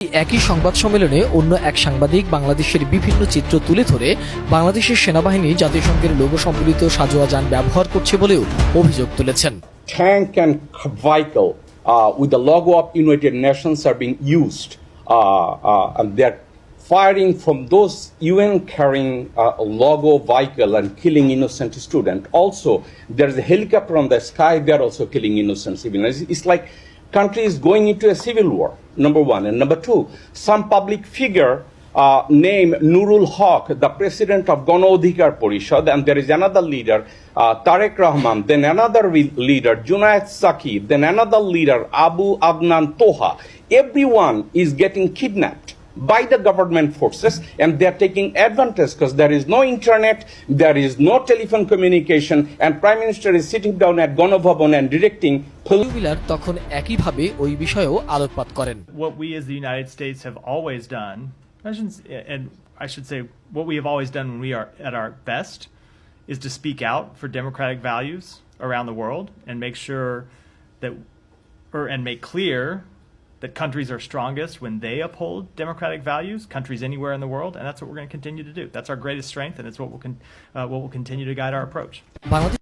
একই সংবাদ সম্মেলনে অন্য এক সাংবাদিক বাংলাদেশের বিভিন্ন চিত্র তুলে ধরে বাংলাদেশের সেনাবাহিনী জাতিসংঘের লোক সম্বলিত সাজোয়া যান ব্যবহার করছে বলেও অভিযোগ তুলেছেন। Tank and vehicle with the log of United Nations are being used they are firing from those UN carrying killing innocent student also helicopter on the sky they are also innocent civil is like country is going in to a civil Number one, and number two, some public figure uh, name Nurul Haq, the president of Gano Adhikar Porishad, and there is another leader, uh, Tarek Rahman, then another leader, Junaid Saki, then another leader, Abu Adnan Toha. Everyone is getting kidnapped by the government forces and they are taking advantage because there is no internet, there is no telephone communication, and Prime Minister is sitting down at Gonobhavan and directing police. বিলার তখন একইভাবে ওই বিষয়েও আলোকপাত করেন what we as the United States have always done, I shouldn't s- and I should say what we have always done when we are at our best, is to speak out for democratic values around the world and make sure that, or and make clear that countries are strongest when they uphold democratic values, countries anywhere in the world, and that's what we're going to continue to do. That's our greatest strength, and it's what will, con- uh, what will continue to guide our approach.